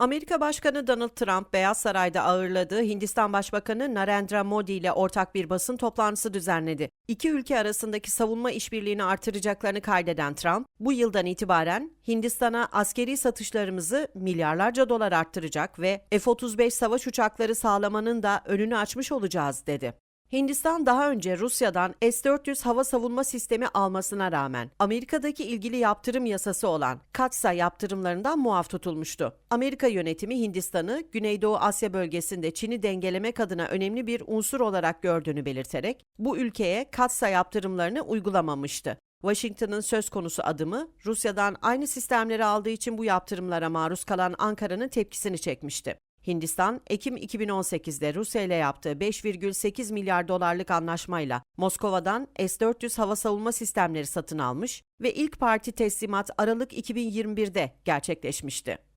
Amerika Başkanı Donald Trump, Beyaz Saray'da ağırladığı Hindistan Başbakanı Narendra Modi ile ortak bir basın toplantısı düzenledi. İki ülke arasındaki savunma işbirliğini artıracaklarını kaydeden Trump, bu yıldan itibaren Hindistan'a askeri satışlarımızı milyarlarca dolar arttıracak ve F-35 savaş uçakları sağlamanın da önünü açmış olacağız dedi. Hindistan daha önce Rusya'dan S-400 hava savunma sistemi almasına rağmen Amerika'daki ilgili yaptırım yasası olan Katsa yaptırımlarından muaf tutulmuştu. Amerika yönetimi Hindistan'ı Güneydoğu Asya bölgesinde Çin'i dengelemek adına önemli bir unsur olarak gördüğünü belirterek bu ülkeye Katsa yaptırımlarını uygulamamıştı. Washington'ın söz konusu adımı Rusya'dan aynı sistemleri aldığı için bu yaptırımlara maruz kalan Ankara'nın tepkisini çekmişti. Hindistan, Ekim 2018'de Rusya ile yaptığı 5,8 milyar dolarlık anlaşmayla Moskova'dan S-400 hava savunma sistemleri satın almış ve ilk parti teslimat Aralık 2021'de gerçekleşmişti.